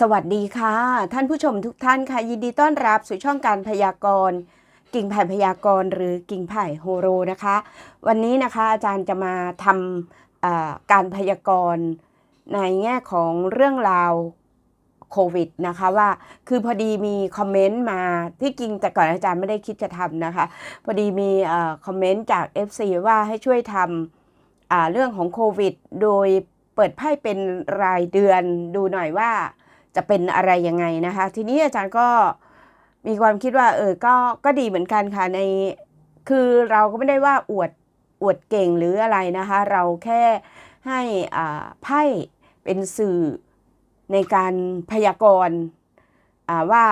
สวัสดีค่ะ ท่านผู้ชมทุกท่านค่ะ ยินดีต้อนรับสู่ช่องการพยากรณ์กิ่งไผ่พยากรณ์หรือกิ่งไผ่โฮโรนะคะ วันนี้นะคะอาจารย์จะมาทำการพยากรณ์ในแง่ของเรื่องราวโควิดนะคะว่าคือพอดีมีคอมเมนต์มาที่จริงแต่ก่อนอาจารย์ไม่ได้คิดจะทำนะคะ พอดีมีอคอมเมนต์จาก FC ว่าให้ช่วยทำเรื่องของโควิด โดยเปิดไพ่เป็นรายเดือนดูหน่อยว่า จะเป็นอะไรยังไงนะคะ ทีนี้อาจารย์ก็มีความคิดว่า เออก็ก็ดีเหมือนกันค่ะใน คือเราก็ไม่ได้ว่าอวดอวดเก่งหรืออะไรนะคะ เราแค่ให้อ่าไพ่เป็นสื่อในการพยากรณ์ว่า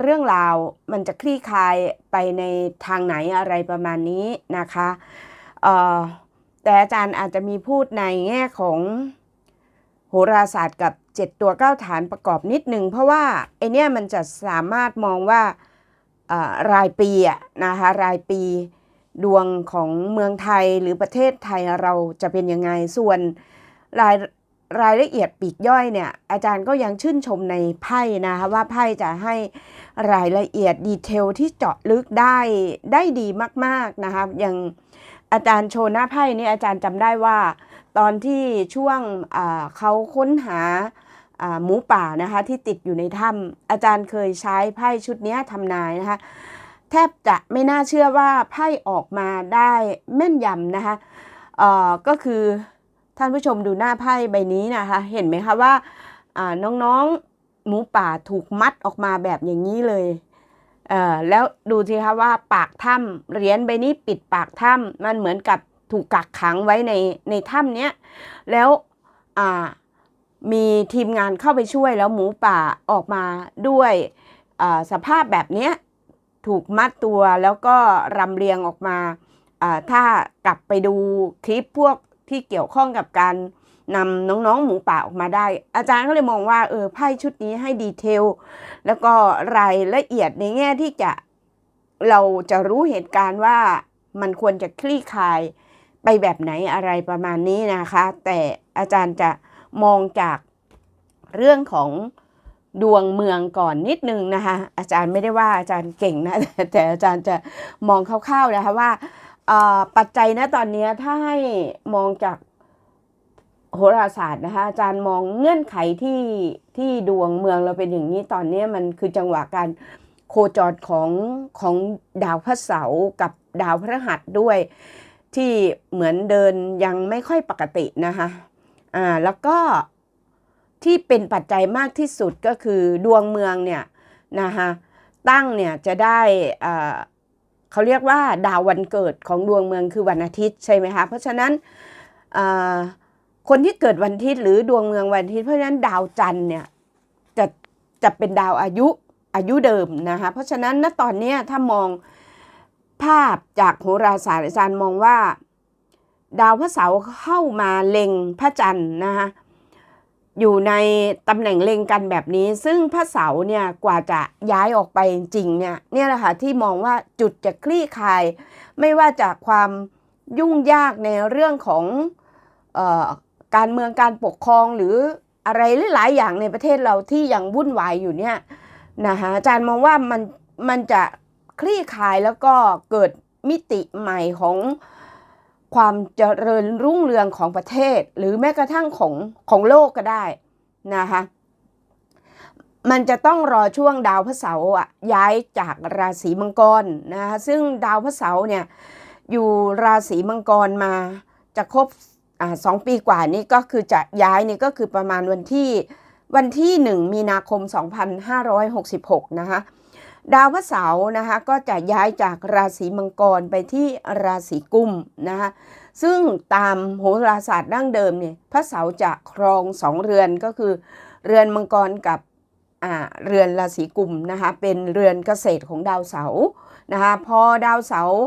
เรื่องราวมันจะคลี่คลายไปในทางไหนอะไรประมาณนี้นะคะแต่อาจารย์อาจจะมีพูดในแง่ของ โหราศาสตร์กับ 7 ตัว 9 ฐานประกอบนิดนึงเพราะว่าไอเนี้ยมันจะสามารถมองว่าารายปีอะนะคะรายปีดวงของเมืองไทยหรือประเทศไทยเราจะเป็นยังไงส่วนรายรายละเอียดปีกย่อยเนี่ยอาจารย์ก็ยังชื่นชมในไพ่นะคะว่าไพ่จะให้รายละเอียดดีเทลที่เจาะลึกได้ได้ดีมากๆนะคะอย่างอาจารย์โชว์หน้าไพ่นี่อาจารย์จำได้ว่า ตอนที่ช่วงเขาค้นหาหมูป่านะคะที่ติดอยู่ในถ้ำอาจารย์เคยใช้ไพ่ชุดนี้ทำนายนะคะแทบจะไม่น่าเชื่อว่าไพ่ออกมาได้แม่นยำนะคะก็คือท่านผู้ชมดูหน้าไพ่ใบนี้นะคะเห็นไหมคะว่าน้องๆหมูป่าถูกมัดออกมาแบบอย่างนี้เลยเแล้วดูสิคะว่าปากถ้ำเหรียญใบนี้ปิดปากถ้ำมันเหมือนกับ ถูกกักขังไว้ในในถ้ำเนี้ยแล้วอ่ามีทีมงานเข้าไปช่วยแล้วหมูป่าออกมาด้วยอ่าสภาพแบบเนี้ยถูกมัดตัวแล้วก็รำเรียงออกมาอ่าถ้ากลับไปดูคลิปพวกที่เกี่ยวข้องกับการนำน้องๆหมูป่าออกมาได้ อาจารย์ก็เลยมองว่าเออไพ่ชุดนี้ให้ดีเทล แล้วก็รายละเอียดในแง่ที่จะเราจะรู้เหตุการณ์ว่ามันควรจะคลี่คลาย ไปแบบไหนอะไรประมาณนี้นะคะ แต่อาจารย์จะมองจากเรื่องของดวงเมืองก่อนนิดนึงนะคะอาจารย์ไม่ได้ว่าอาจารย์เก่งนะแต่อาจารย์จะมองคร่าวๆนะคะว่าปัจจัยนะตอนนี้ถ้าให้มองจากโหราศาสตร์นะคะอาจารย์มองเงื่อนไขที่ที่ดวงเมืองเราเป็นอย่างนี้ตอนนี้มันคือจังหวะการโคจรของของดาวพระเสาร์กับดาวพฤหัสด้วย ที่เหมือนเดินยังไม่ค่อยปกตินะคะอ่าแล้วก็ที่เป็นปัจจัยมากที่สุดก็คือดวงเมืองเนี่ยนะคะตั้งเนี่ยจะได้อ่าเขาเรียกว่าดาววันเกิดของดวงเมืองคือวันอาทิตย์ใช่ไหมคะเพราะฉะนั้นอ่าคนที่เกิดวันอาทิตย์หรือดวงเมืองวันอาทิตย์เพราะฉะนั้นดาวจันทร์เนี่ยจะจะเป็นดาวอายุอายุเดิมนะคะเพราะฉะนั้นณตอนนี้ถ้ามอง ภาพจากโหราศาสตร์อาจารย์มองว่า ดาวพระเสาร์เข้ามาเล็งพระจันทร์นะคะอยู่ในตำแหน่งเล็งกันแบบนี้ ซึ่งพระเสาร์เนี่ยกว่าจะย้ายออกไปจริงเนี่ยเนี่ยแหละค่ะที่มองว่าจุดจะคลี่คลาย ไม่ว่าจากความยุ่งยากในเรื่องของออการเมืองการปกครองหรืออะไรหลายๆอย่างในประเทศเราที่ยังวุ่นวายอยู่เนี่ยนะคะอาจารย์มองว่ามันมันจะ คลี่คลายแล้วก็เกิดมิติใหม่ของความเจริญรุ่งเรืองของประเทศ หรือแม้กระทั่งของของโลกก็ได้นะคะมันจะต้องรอช่วงดาวพระเสาร์อะย้ายจากราศีมังกรนะคะซึ่งดาวพระเสาร์เนี่ยอยู่ราศีมังกรมาจะครบอสองปีกว่านี้ก็คือจะย้ายนี่ก็คือประมาณวันที่วันที่ 1 มีนาคม 2566 นะคะ ดาวพระเสาร์นะคะก็จะย้ายจากราศีมังกรไปที่ราศีกุมนะคะซึ่งตามโหราศาสตร์ดั้งเดิมเนี่ยพระเสาร์จะครองสองเรือนก็คือ เรือนมังกรกับอ่าเรือนราศีกุมนะคะเป็นเรือนเกษตรของดาวเสาร์นะคะพอดาวเสาร์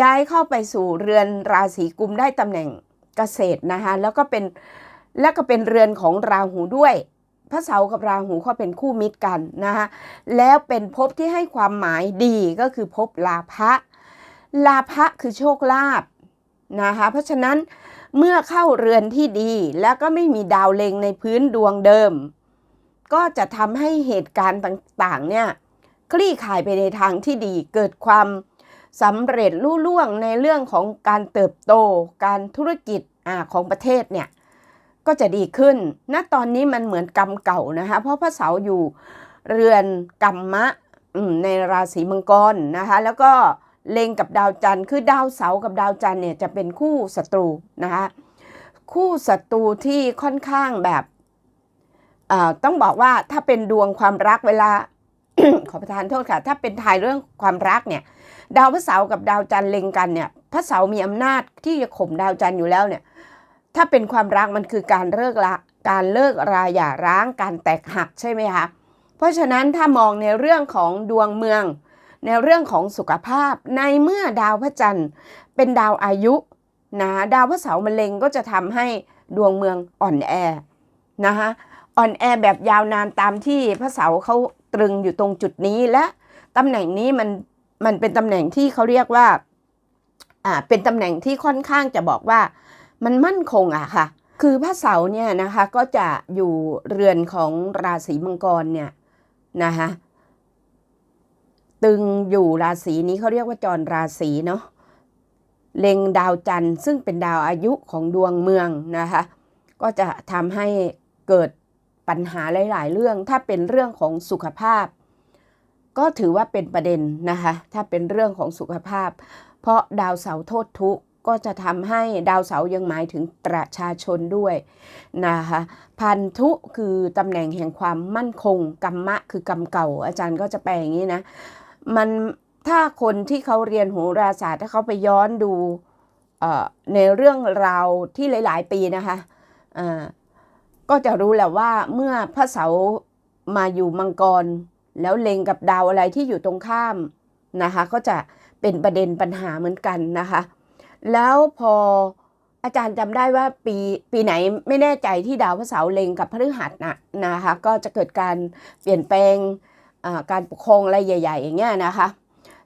ย้ายเข้าไปสู่เรือนราศีกุมได้ตำแหน่งเกษตรนะคะแล้วก็เป็นแล้วก็เป็นเรือนของราหูด้วย พระเสาร์กับราหูเขาเป็นคู่มิตรกันนะคะแล้วเป็นภพที่ให้ความหมายดีก็คือภพลาภะลาภะคือโชคลาภนะคะเพราะฉะนั้นเมื่อเข้าเรือนที่ดีแล้วก็ไม่มีดาวเล็งในพื้นดวงเดิม ก็จะทำให้เหตุการณ์ต่างๆเนี่ยคลี่คลายไปในทางที่ดีเกิดความสำเร็จรุ่ล่วงในเรื่องของการเติบโตการธุรกิจอของประเทศเนี่ย ก็จะดีขึ้น ณ ตอนนี้มันเหมือนกรรมเก่านะคะ เพราะพระเสาร์อยู่เรือนกรรมะในราศีมังกรนะคะ แล้วก็เล็งกับดาวจันทร์ คือดาวเสาร์กับดาวจันทร์เนี่ยจะเป็นคู่ศัตรูนะคะ คู่ศัตรูที่ค่อนข้างแบบต้องบอกว่าถ้าเป็นดวงความรักเวลา ขอประทานโทษค่ะ ถ้าเป็นทายเรื่องความรักเนี่ย ดาวพระเสาร์กับดาวจันทร์เล็งกันเนี่ย พระเสาร์มีอำนาจที่จะข่มดาวจันทร์อยู่แล้วเนี่ย ถ้าเป็นความรักมันคือการเลิกละการเลิกราหย่าร้างการแตกหักใช่ไหมคะเพราะฉะนั้นถ้ามองในเรื่องของดวงเมือง ในเรื่องของสุขภาพ ในเมื่อดาวพระจันทร์ เป็นดาวอายุนะดาวพระเสาร์มะเร็งก็จะทำให้ดวงเมืองอ่อนแอนะคะอ่อนแอแบบยาวนานตามที่พระเสาร์เขาตรึงอยู่ตรงจุดนี้และตำแหน่งนี้มันมันเป็นตำแหน่งที่เขาเรียกว่าอ่าเป็นตำแหน่งที่ค่อนข้างจะบอกว่า มันมั่นคงอะค่ะ คือพระเสาร์เนี่ยนะคะก็จะอยู่เรือนของราศีมังกรเนี่ยนะคะตึงอยู่ราศีนี้เขาเรียกว่าจรราศีเนาะเล็งดาวจันทร์ซึ่งเป็นดาวอายุของดวงเมืองนะคะก็จะทำให้เกิดปัญหาหลาย ๆ เรื่อง ถ้าเป็นเรื่องของสุขภาพ ก็ถือว่าเป็นประเด็นนะคะถ้าเป็นเรื่องของสุขภาพ เพราะดาวเสาร์โทษทุกข์ ก็จะทำให้ดาวเสาร์ยังหมายถึงประชาชนด้วยนะคะพันธุคือตำแหน่งแห่งความมั่นคงกรรมะคือกรรมเก่า อาจารย์ก็จะแปลอย่างนี้นะมันถ้าคนที่เขาเรียนโหราศาสตร์ถ้าเขาไปย้อนดูในเรื่องราวที่หลาย ๆ ปีนะคะก็จะรู้แหละว่าเมื่อพระเสาร์มาอยู่มังกร แล้วเล็งกับดาวอะไรที่อยู่ตรงข้ามนะคะ ก็จะเป็นประเด็นปัญหาเหมือนกันนะคะ แล้วพออาจารย์จำได้ว่าปีปีไหนไม่แน่ใจที่ดาวพระเสาร์เล็งกับพฤหัสนะนะคะก็จะเกิดการเปลี่ยนแปลงการปกครองอะไรใหญ่ ๆ อย่างเงี้ยนะคะ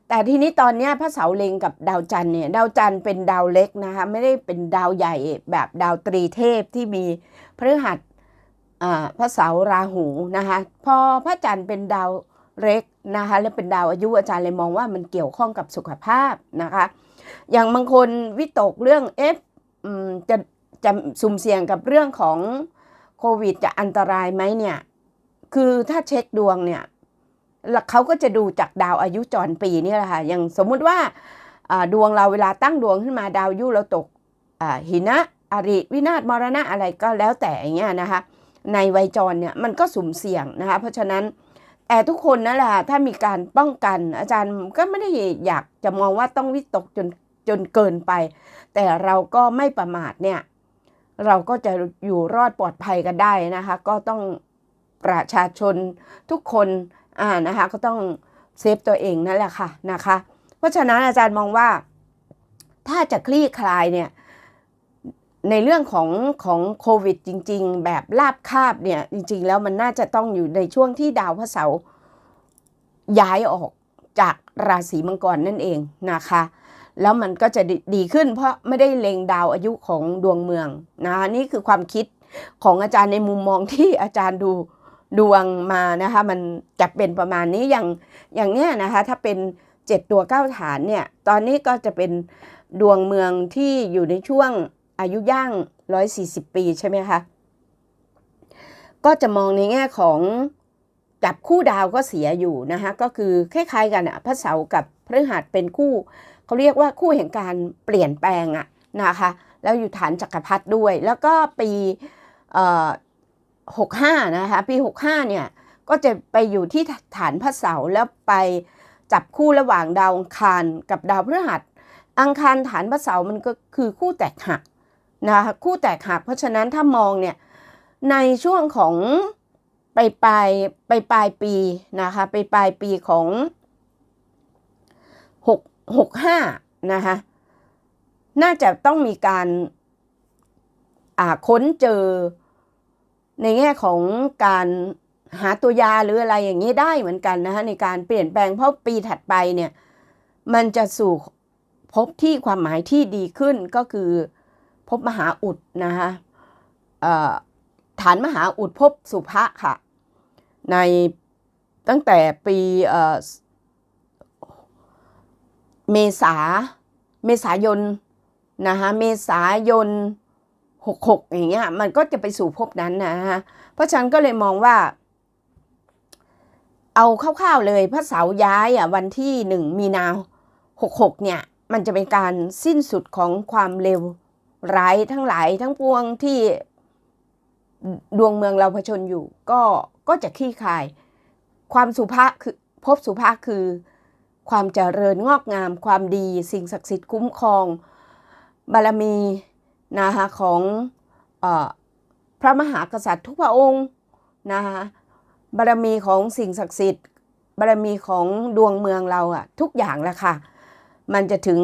แต่ทีนี้ตอนนี้พระเสาร์เล็งกับดาวจันทร์เนี่ยดาวจันทร์เป็นดาวเล็กนะคะไม่ได้เป็นดาวใหญ่แบบดาวตรีเทพที่มีพฤหัสพระเสาราหูนะคะพอพระจันทร์เป็นดาวเล็กนะคะและเป็นดาวอายุอาจารย์เลยมองว่ามันเกี่ยวข้องกับสุขภาพนะคะ อย่างบางคนวิตกเรื่องเอฟจะจะสุ่มเสี่ยงกับเรื่องของโควิดจะอันตรายไหมเนี่ย คือถ้าเช็คดวงเนี่ยเขาก็จะดูจากดาวอายุจรปีนี่แหละค่ะ อย่างสมมุติว่าดวงเราเวลาตั้งดวงขึ้นมาดาวยุเราตกหินะอริวินาศมรณะอะไรก็แล้วแต่อย่างเงี้ยนะคะ ในวัยจรเนี่ยมันก็สุ่มเสี่ยงนะคะ เพราะฉะนั้น แต่ทุกคนนั่นแหละถ้ามีการป้องกัน อาจารย์ก็ไม่ได้อยากจะมองว่าต้องวิตกจนจนเกินไป แต่เราก็ไม่ประมาทเนี่ย เราก็จะอยู่รอดปลอดภัยกันได้นะคะ ก็ต้องประชาชนทุกคนอ่านะคะก็ต้องเซฟตัวเองนั่นแหละค่ะนะคะ เพราะฉะนั้นอาจารย์มองว่า ถ้าจะคลี่คลายเนี่ย ในเรื่องของของโควิดจริง ๆ แบบลาบคาบเนี่ยจริง ๆ แล้วมันน่าจะต้องอยู่ในช่วงที่ดาวพระเสาร์ย้ายออกจากราศีมังกรนั่นเองนะคะ แล้วมันก็จะดีขึ้นเพราะไม่ได้เล็งดาวอายุของดวงเมืองนะนี่คือความคิดของอาจารย์ในมุมมองที่อาจารย์ดูดวงมานะคะมันจะเป็นประมาณนี้อย่างอย่างเนี้ยนะคะถ้าเป็นเจ็ดตัวเก้าฐานเนี่ยตอนนี้ก็จะเป็นดวงเมืองที่อยู่ในช่วง อายุย่าง 140 ปีใช่ไหมคะก็จะมองในแง่ของจับคู่ดาวก็เสียอยู่นะคะก็คือคล้ายๆกันอะพระเสาร์กับพฤหัสเป็นคู่เขาเรียกว่าคู่แห่งการเปลี่ยนแปลงอะนะคะแล้วอยู่ฐานจักรพรรดิด้วย แล้วก็ปีหกห้านะคะปีหกห้าเนี่ยก็จะไปอยู่ที่ฐานพระเสาร์แล้วไปจับคู่ระหว่างดาวอังคารกับดาวพฤหัส อังคารฐานพระเสาร์มันก็คือคู่แตกหัก นะคะคู่แตกหักเพราะฉะนั้นถ้ามองเนี่ยในช่วงของไปปลายไปปลายปีนะคะไปปลายปีของหกหกห้านะคะน่าจะต้องมีการอ่าค้นเจอในแง่ของการหาตัวยาหรืออะไรอย่างนี้ได้เหมือนกันนะคะในการเปลี่ยนแปลงเพราะปีถัดไปเนี่ยมันจะสู่พบที่ความหมายที่ดีขึ้นก็คือ พบมหาอุดนะคะฐานมหาอุดพบสุภะค่ะ ในตั้งแต่ปีเมษาเมษายนนะคะเมษายนหกหกอย่างเงี้ยมันก็จะไปสู่ภพนั้นนะฮะเพราะฉันก็เลยมองว่า เอาคร่าวๆเลยพระเสาร์ย้ายอะวันที่หนึ่งมีนาหกหกเนี่ย มันจะเป็นการสิ้นสุดของความเลว ร้ายทั้งหลายทั้งปวงที่ดวงเมืองเราเผชิญอยู่ ก็ก็จะคลี่คลาย ความสุภาพคือพบสุภาพคือ ความเจริญงอกงาม ความดีสิ่งศักดิ์สิทธิ์คุ้มครอง บารมีนะคะของออพระมหากษัตริย์ทุกพระองค์นะคะบารมีของสิ่งศักดิ์สิทธิ์ บารมีของดวงเมืองเราอะทุกอย่างแหละค่ะ มันจะถึง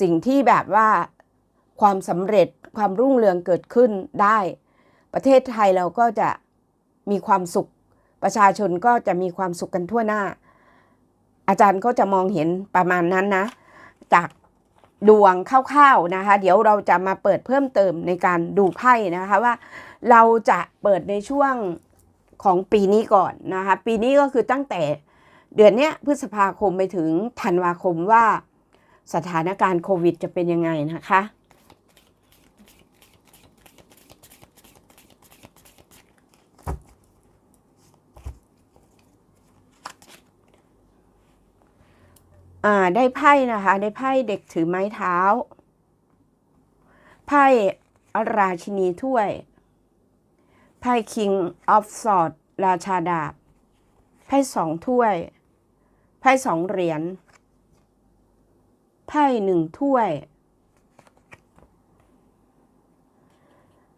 สิ่งที่แบบว่า ความสำเร็จความรุ่งเรืองเกิดขึ้นได้ ประเทศไทยเราก็จะมีความสุข ประชาชนก็จะมีความสุขกันทั่วหน้า อาจารย์ก็จะมองเห็นประมาณนั้นนะ จากดวงคร่าวๆนะคะ เดี๋ยวเราจะมาเปิดเพิ่มเติมในการดูไพ่นะคะว่า เราจะเปิดในช่วงของปีนี้ก่อนนะคะ ปีนี้ก็คือตั้งแต่เดือนเนี้ยพฤษภาคมไปถึงธันวาคมว่าสถานการณ์โควิดจะเป็นยังไงนะคะ อ่าได้ไพ่นะคะ ได้ไพ่เด็กถือไม้เท้า ไพ่ราชินีถ้วย ไพ่ King of Swords ราชาดาบ ไพ่สองถ้วย ไพ่สองเหรียญ ไพ่หนึ่งถ้วย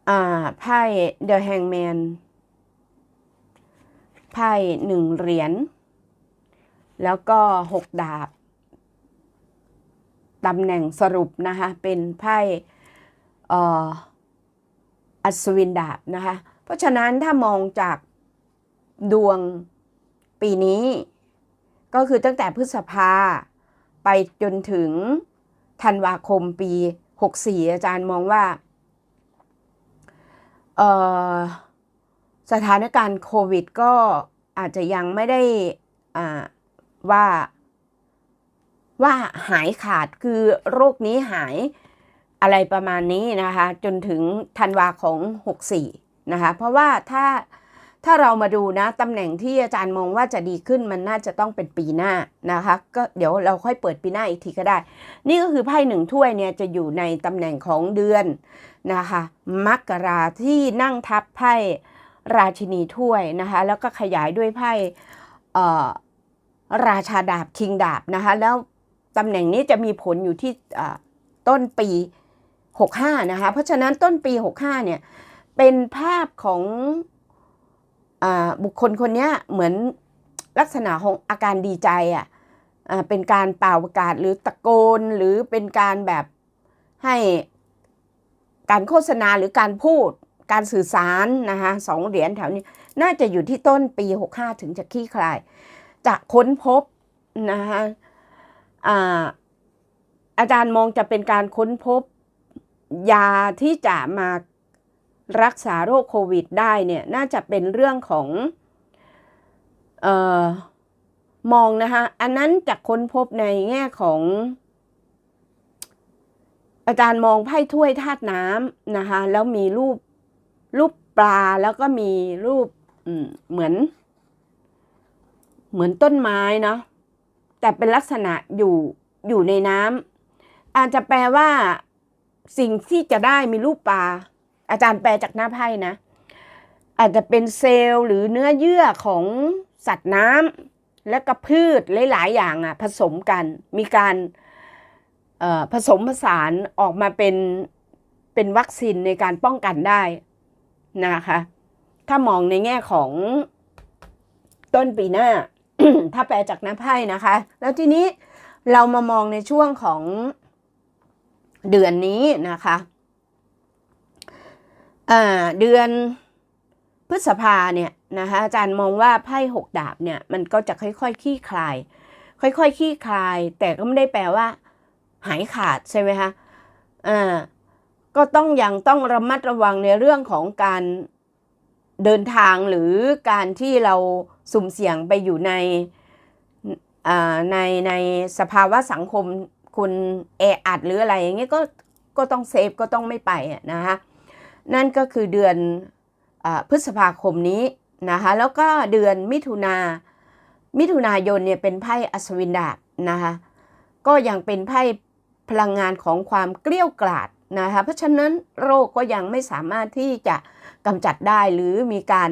อ่า ไพ่ The Hangman ไพ่หนึ่งเหรียญ แล้วก็หกดาบ ตำแหน่งสรุปนะคะเป็นไพ่อ,อัศวินดาบนะคะเพราะฉะนั้นถ้ามองจากดวงปีนี้ ก็คือตั้งแต่พฤษภาไปจนถึงธันวาคมปี 64 อาจารย์มองว่าสถานการณ์โควิดก็อาจจะยังไม่ได้ว่า ว่าหายขาดคือโรคนี้หายอะไรประมาณนี้นะคะ จนถึงธันวาของ 64 นะคะ เพราะว่าถ้าถ้าเรามาดูนะตำแหน่งที่อาจารย์มองว่าจะดีขึ้นมันน่าจะต้องเป็นปีหน้านะคะ ก็เดี๋ยวเราค่อยเปิดปีหน้าอีกทีก็ได้ นี่ก็คือไพ่หนึ่งถ้วยเนี่ยจะอยู่ในตำแหน่งของเดือนนะคะมกราที่นั่งทับไพ่ราชินีถ้วยนะคะ แล้วก็ขยายด้วยไพ่เอ่อราชาดาบคิงดาบนะคะ แล้ว ตำแหน่งนี้จะมีผลอยู่ที่ต้นปี 65 นะคะ เพราะฉะนั้นต้นปี 65 เนี่ย เป็นภาพของอบุคคลคนนี้เหมือนลักษณะของอาการดีใจอะอ่าเป็นการเป่าประกาศหรือตะโกนหรือเป็นการแบบให้การโฆษณาหรือการพูดการสื่อสารนะคะสองเหรียญแถวนี้ น่าจะอยู่ที่ต้นปี 65 ถึงจะคลี่คลาย จะค้นพบนะคะ อาอาจารย์มองจะเป็นการค้นพบยาที่จะมารักษาโรคโควิดได้เนี่ยน่าจะเป็นเรื่องของออมองนะคะอันนั้นจะค้นพบในแง่ของ อาจารย์มองไพ่ถ้วยธาตุน้ำนะคะแล้วมีรูปรูปปลาแล้วก็มีรูปเหมือน เหมือนต้นไม้เนาะ แต่เป็นลักษณะอยู่อยู่ในน้ำอาจจะแปลว่า สิ่งที่จะได้มีรูปปลา อาจารย์แปลจากหน้าไพ่นะ อาจจะเป็นเซลล์หรือเนื้อเยื่อของสัตว์น้ำและก็พืชหลาย ๆ อย่างอะผสมกัน มีการผสมผสานออกมาเป็นเป็นวัคซีนในการป้องกันได้นะคะ ถ้ามองในแง่ของต้นปีหน้า ถ้าแปลจากหน้าไพ่นะคะ แล้วทีนี้เรามามองในช่วงของเดือนนี้นะคะเดือนพฤษภาเนี่ยนะคะอาจารย์มองว่าไพ่หกดาบเนี่ยมันก็จะค่อยๆคคลี่คลาย ค่อยๆคคลี่คลาย แต่ก็ไม่ได้แปลว่า หายขาดใช่ไหมคะอ่าก็ต้องยังต้องระมัดระวังในเรื่องของการเดินทางหรือการที่เรา สุ่มเสี่ยงไปอยู่ในในในสภาวะสังคมคุณแออัดหรืออะไรอย่างเงี้ยก็ก็ต้องเซฟก็ต้องไม่ไปนะคะนั่นก็คือเดือนอพฤษภาคมนี้นะคะแล้วก็เดือนมิถุนามิถุนายนเนี่ยเป็นไพ่อัศวินดาบนะคะก็ยังเป็นไพ่พลังงานของความเกลี้ยวกล่อมนะคะเพราะฉะนั้นโรคก็ยังไม่สามารถที่จะกำจัดได้หรือมีการ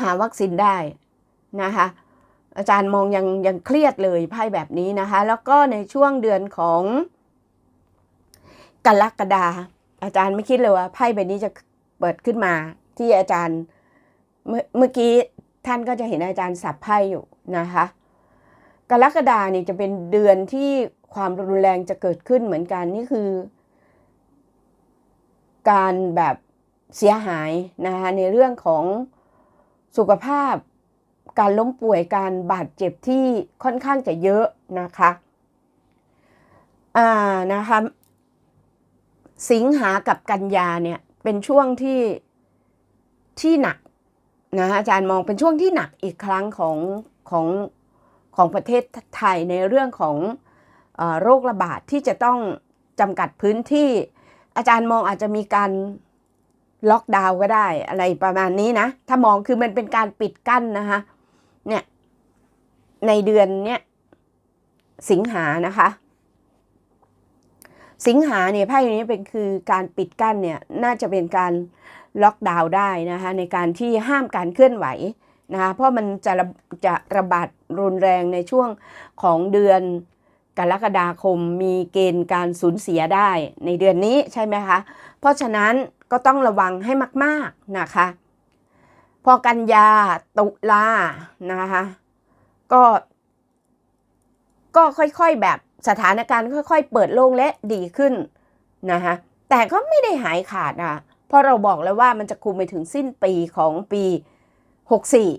หาวัคซีนได้ นะคะอาจารย์มองยังยังเครียดเลยไพ่แบบนี้นะคะ แล้วก็ในช่วงเดือนของกรกฎาอาจารย์ไม่คิดเลยว่าไพ่ใบนี้จะเปิดขึ้นมาที่อาจารย์เมื่อกี้ท่านก็จะเห็นอาจารย์สับไพ่อยู่นะคะกรกฎาเนี่ยจะเป็นเดือนที่ความรุนแรงจะเกิดขึ้นเหมือนกันนี่คือ การแบบเสียหายนะคะในเรื่องของสุขภาพ การล้มป่วยการบาดเจ็บที่ค่อนข้างจะเยอะนะคะอ่านะคะสิงหากับกันยาเนี่ยเป็นช่วงที่ที่หนักนะอาจารย์มองเป็นช่วงที่หนักอีกครั้งของของของประเทศไทยในเรื่องของออโรคระบาดที่จะต้องจำกัดพื้นที่ อาจารย์มองอาจจะมีการล็อกดาวน์ก็ได้อะไรประมาณนี้นะ ถ้ามองคือมันเป็นการปิดกั้นนะคะ เนี่ยในเดือนเนี้ยสิงหานะคะ สิงหาเนี่ยไพ่นี้เป็นคือการปิดกั้นเนี่ยน่าจะเป็นการล็อกดาวน์ได้นะคะในการที่ห้ามการเคลื่อนไหวนะคะเพราะมันจะจะระบาดรุนแรงในช่วงของเดือนกรกฎาคมมีเกณฑ์การสูญเสียได้ในเดือนนี้ใช่ไหมคะ เพราะฉะนั้นก็ต้องระวังให้มาก ๆนะคะ พอกันยาตุลานะคะ ก็ ก็ค่อยๆแบบสถานการณ์ค่อยๆ เปิดโล่งและดีขึ้นนะคะแต่ก็ไม่ได้หายขาดนะเพราะเราบอกแล้วว่ามันจะคุมไปถึงสิ้นปีของปี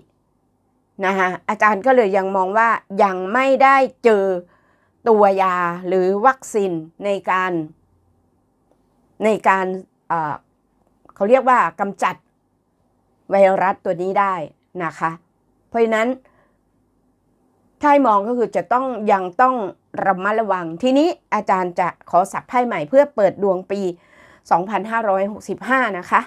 64 นะคะอาจารย์ก็เลยยังมองว่ายังไม่ได้เจอตัวยาหรือวัคซีนในการในการเขาเรียกว่ากำจัด ไวรัสตัวนี้ได้นะคะ เพราะฉะนั้นถ้ามองก็คือจะต้องยังต้องระมัดระวัง ทีนี้อาจารย์จะขอสับไพ่ใหม่เพื่อเปิดดวงปี 2565 นะคะ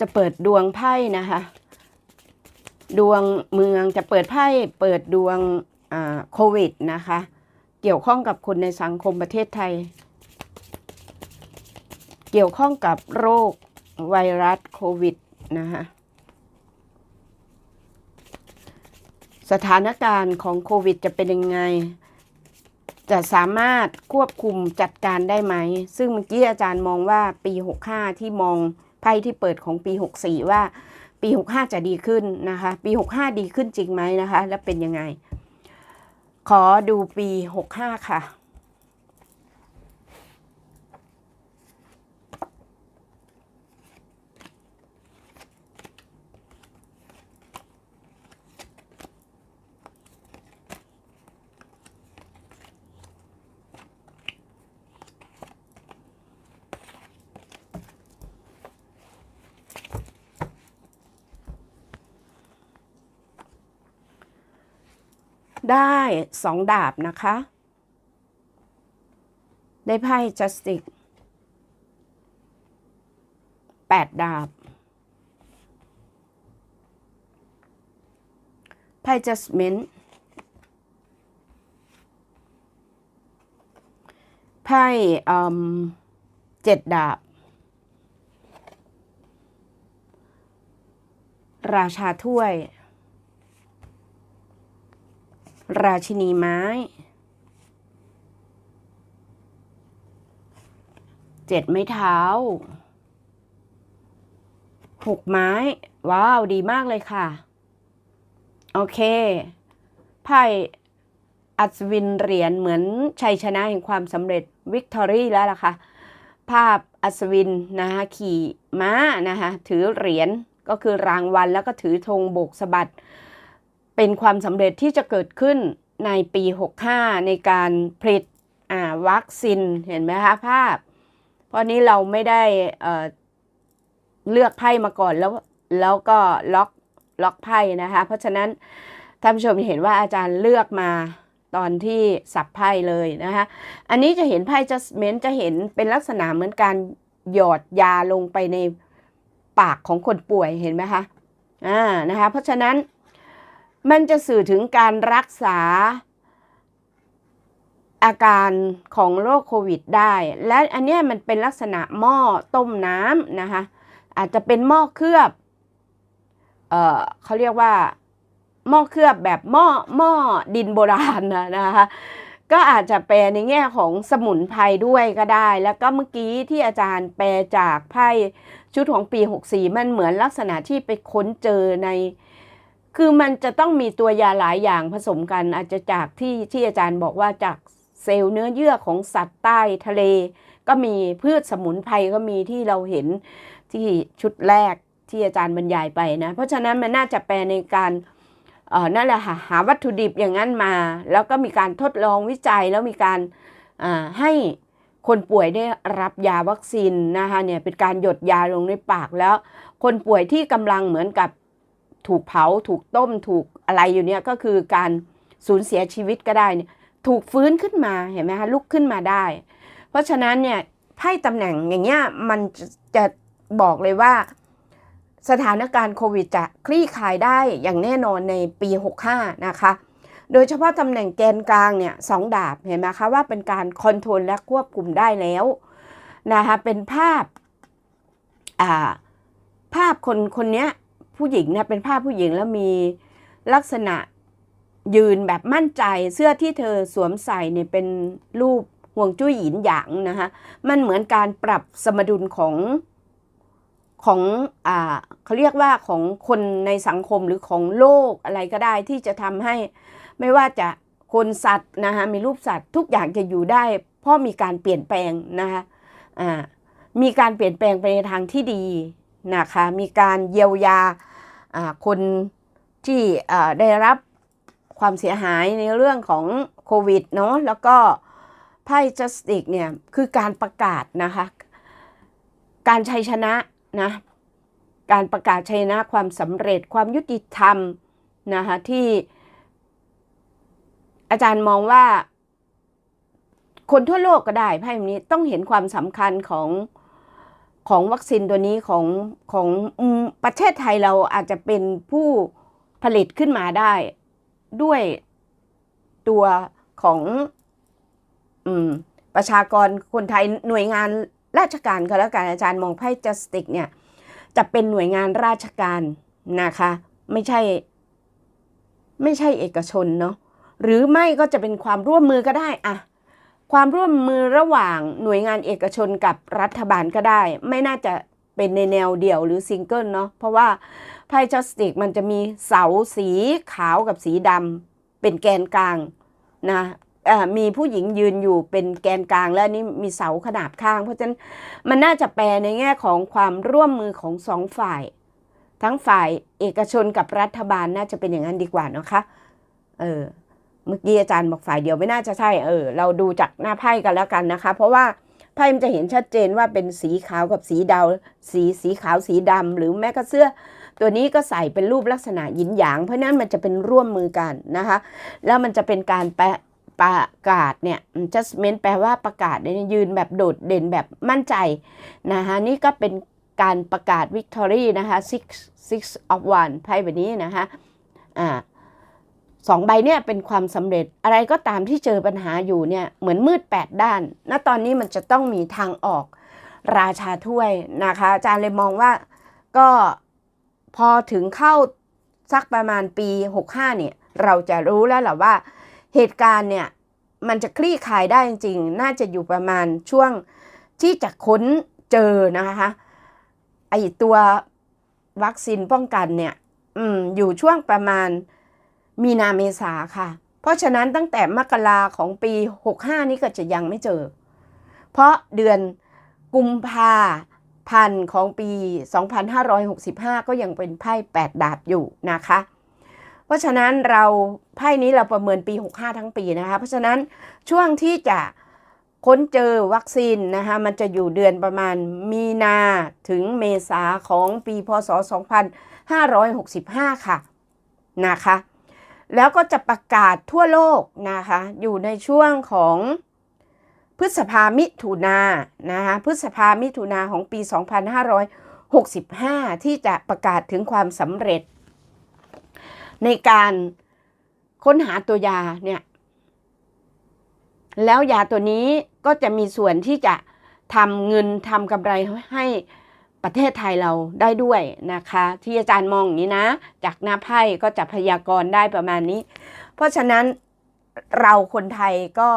จะเปิดดวงไพ่นะคะ ดวงเมืองจะเปิดไพ่เปิดดวงโควิดนะคะ เกี่ยวข้องกับคนในสังคมประเทศไทย เกี่ยวข้องกับโรคไวรัสโควิดนะคะสถานการณ์ของโควิดจะเป็นยังไง จะสามารถควบคุมจัดการได้ไหม ซึ่งเมื่อกี้อาจารย์มองว่าปี 65 ที่มอง ไพ่ที่เปิดของปี 64 ว่าปี 65 จะดีขึ้นนะคะ ปี 65 ดีขึ้นจริงไหมนะคะ แล้วเป็นยังไง ขอดูปี 65 ค่ะ ได้สองดาบนะคะ ได้ไพ่จัสติกแปดดาบ ไพ่จัสเมนไพ่อืมเจ็ดดาบ ราชาถ้วย ราชินีไม้เจ็ดไม้เท้าหกไม้ ว้าว ดีมากเลยค่ะ โอเค ไพ่อัศวินเหรียญเหมือนชัยชนะแห่งความสำเร็จวิกตอรี่แล้วล่ะค่ะ ภาพอัศวินนะคะขี่ม้านะคะถือเหรียญก็คือรางวัลแล้วก็ถือธงโบกสะบัด เป็นความสำเร็จที่จะเกิดขึ้นในปี 65 ในการผลิตวัคซีนเห็นไหมคะภาพ เพราะนี้เราไม่ได้เเลือกไพ่มาก่อนแล้วแล้วก็ล็อกล็อกไพ่นะคะ เพราะฉะนั้นท่านผู้ชมเห็นว่าอาจารย์เลือกมาตอนที่สับไพ่เลยนะคะ อันนี้จะเห็นไพ่ adjustment จะเห็นเป็นลักษณะเหมือนการหยอดยาลงไปในปากของคนป่วยเห็นไหมคะอ่านะคะ เพราะฉะนั้น มันจะสื่อถึงการรักษาอาการของโรคโควิดได้ และอันนี้มันเป็นลักษณะหม้อต้มน้ำนะคะ อาจจะเป็นหม้อเคลือบ เออเขาเรียกว่าหม้อเคลือบแบบหม้อหม้อดินโบราณนะนะคะ ก็อาจจะแปลในแง่ของสมุนไพรด้วยก็ได้ แล้วก็เมื่อกี้ที่อาจารย์แปลจากไพ่ชุดของปี 64 มันเหมือนลักษณะที่ไปค้นเจอใน คือมันจะต้องมีตัวยาหลายอย่างผสมกันอาจจะจากที่ที่อาจารย์บอกว่าจากเซลล์เนื้อเยื่อของสัตว์ใต้ทะเล ก็มีพืชสมุนไพรก็มีที่เราเห็นที่ชุดแรกที่อาจารย์บรรยายไปนะ เพราะฉะนั้นมันน่าจะแปลในการเออนั่นแหละค่ะหาวัตถุดิบอย่างนั้นมา แล้วก็มีการทดลองวิจัยแล้วมีการให้คนป่วยได้รับยาวัคซีนนะคะเนี่ยเป็นการหยดยาลงในปากแล้ว คนป่วยที่กำลังเหมือนกับ ถูกเผาถูกต้มถูกอะไรอยู่เนี่ยก็คือการสูญเสียชีวิตก็ได้เนี่ยถูกฟื้นขึ้นมาเห็นไหมคะลุกขึ้นมาได้ เพราะฉะนั้นเนี่ยไพ่ตำแหน่งอย่างเงี้ยมันจะจะบอกเลยว่า สถานการณ์โควิดจะคลี่คลายได้อย่างแน่นอนในปี 65 นะคะ โดยเฉพาะตำแหน่งแกนกลางเนี่ยสองดาบเห็นไหมคะว่าเป็นการคอนโทรลและควบคุมได้แล้วนะคะเป็นภาพภาพคนคนเนี้ย ผู้หญิงนี่ยเป็นภาพผู้หญิงแล้วมีลักษณะยืนแบบมั่นใจเสื้อที่เธอสวมใส่เนี่ยเป็นรูปห่วงจุ้ยหยินหยางนะคะมันเหมือนการปรับสมดุลของของอ่าเขาเรียกว่าของคนในสังคมหรือของโลกอะไรก็ได้ที่จะทำให้ไม่ว่าจะคนสัตว์นะคะมีรูปสัตว์ทุกอย่างจะอยู่ได้ เพราะมีการเปลี่ยนแปลงนะคะอ่ามีการเปลี่ยนแปลงไปในทางที่ดี นะคะมีการเยียวยาคนที่ได้รับความเสียหายในเรื่องของโควิดเนาะแล้วก็ไพ่จัสติกเนี่ยคือการประกาศนะคะการชัยชนะนะการประกาศชัยชนะความสำเร็จความยุติธรรมนะคะที่อาจารย์มองว่าคนทั่วโลกก็ได้ไพ่นี้ต้องเห็นความสำคัญของ ของวัคซีนตัวนี้ของของประเทศไทยเราอาจจะเป็นผู้ผลิตขึ้นมาได้ด้วยตัวของอประชากรคนไทยหน่วยงานราชการก็แล้วกันอาจารย์มองไพ่จัสติกเนี่ยจะเป็นหน่วยงานราชการนะคะ ไม่ใช่ ไม่ใช่เอกชนเนาะหรือไม่ก็จะเป็นความร่วมมือก็ได้อะ ความร่วมมือระหว่างหน่วยงานเอกชนกับรัฐบาลก็ได้ ไม่น่าจะเป็นในแนวเดี่ยวหรือซิงเกิลเนาะเพราะว่าไพ่จัสติกมันจะมีเสาสีขาวกับสีดำเป็นแกนกลางนะมีผู้หญิงยืนอยู่เป็นแกนกลางและนี่มีเสาขนาบข้าง เพราะฉะนั้นมันน่าจะแปลในแง่ของความร่วมมือของสองฝ่าย ทั้งฝ่ายเอกชนกับรัฐบาลน่าจะเป็นอย่างนั้นดีกว่านะคะเออ เมื่อกี้อาจารย์บอกฝ่ายเดียวไม่น่าจะใช่เออเราดูจากหน้าไพ่กันแล้วกันนะคะ เพราะว่าไพ่มันจะเห็นชัดเจนว่าเป็นสีขาวกับสีดาวสีสีขาวสีดำหรือแม้กระเสื้อ ตัวนี้ก็ใส่เป็นรูปลักษณะหยินหยาง เพราะนั้นมันจะเป็นร่วมมือกันนะคะ แล้วมันจะเป็นการแปะประกาศเนี่ย judgment แปลว่าประกาศเนี่ยยืนแบบโดดเด่นแบบมั่นใจนะคะนี่ก็เป็นการประกาศ victory นะคะ six six of one ไพ่แบบนี้นะคะอ่า สองใบเนี่ยเป็นความสำเร็จอะไรก็ตามที่เจอปัญหาอยู่เนี่ยเหมือนมืดแปดด้าน ณ ตอนนี้มันจะต้องมีทางออกราชาถ้วยนะคะ อาจารย์เลยมองว่าก็พอถึงเข้าสักประมาณปี 65 เนี่ย เราจะรู้แล้วหละว่าเหตุการณ์เนี่ยมันจะคลี่คลายได้จริงๆน่าจะอยู่ประมาณช่วงที่จะค้นเจอนะคะไอตัววัคซีนป้องกันเนี่ย อืมอยู่ช่วงประมาณ มีนาเมษาค่ะ เพราะฉะนั้นตั้งแต่มกราของปี 65 นี่ก็จะยังไม่เจอ เพราะเดือนกุมภาพันธ์ของปี 2565 ก็ยังเป็นไพ่8ดาบอยู่นะคะ เพราะฉะนั้นเราไพ่นี้เราประเมินปี 65 ทั้งปีนะคะ เพราะฉะนั้นช่วงที่จะค้นเจอวัคซีนนะคะมันจะอยู่เดือนประมาณมีนาถึงเมษาของปีพศ 2565 ค่ะนะคะ แล้วก็จะประกาศทั่วโลกนะคะ อยู่ในช่วงของพฤษภามิถุนานะคะพฤษภามิถุนาของปี 2565 ที่จะประกาศถึงความสำเร็จ ในการค้นหาตัวยาเนี่ย แล้วยาตัวนี้ก็จะมีส่วนที่จะทำเงินทำกำไรให้ ประเทศไทยเราได้ด้วยนะคะ ที่อาจารย์มองอย่างนี้นะ จากหน้าไพ่ก็จะพยากรณ์ได้ประมาณนี้ เพราะฉะนั้นเราคนไทยก็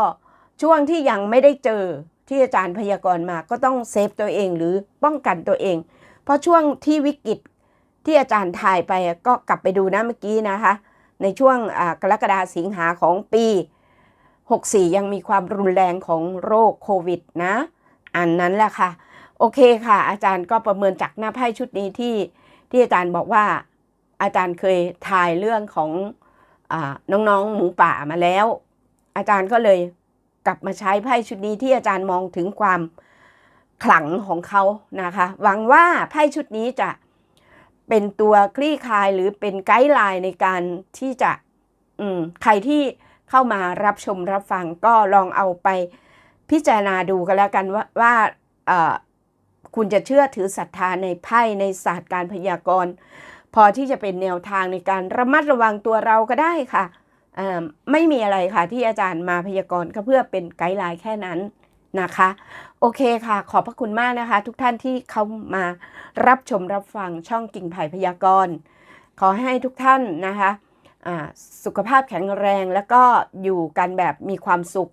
ช่วงที่ยังไม่ได้เจอที่อาจารย์พยากรณ์มาก็ต้องเซฟตัวเองหรือป้องกันตัวเอง เพราะช่วงที่วิกฤตที่อาจารย์ถ่ายไปก็กลับไปดูนะเมื่อกี้นะคะ ในช่วงกรกฎาสิงหาของปี 64 ยังมีความรุนแรงของโรคโควิดนะ อันนั้นแหละค่ะ โอเคค่ะ อาจารย์ก็ประเมินจากหน้าไพ่ชุดนี้ที่ที่อาจารย์บอกว่าอาจารย์เคยทายเรื่องของอน้องๆหมูป่ามาแล้ว อาจารย์ก็เลยกลับมาใช้ไพ่ชุดนี้ที่อาจารย์มองถึงความขลังของเขานะคะ หวังว่าไพ่ชุดนี้จะเป็นตัวคลี่คลายหรือเป็นไกด์ไลน์ในการที่จะใครที่เข้ามารับชมรับฟังก็ลองเอาไปพิจารณาดูกันแล้วกันว่าว่า คุณจะเชื่อถือศรัทธาในไพ่ในศาสตร์การพยากรณ์ พอที่จะเป็นแนวทางในการระมัดระวังตัวเราก็ได้ค่ะไม่มีอะไรค่ะที่อาจารย์มาพยากรณ์ก็เพื่อเป็นไกด์ไลน์แค่นั้นนะคะ โอเคค่ะ ขอบพระคุณมากนะคะ ทุกท่านที่เข้ามารับชมรับฟังช่องกิ่งไผ่พยากรณ์ ขอให้ทุกท่านนะคะอ่าสุขภาพแข็งแรงแล้วก็อยู่กันแบบมีความสุข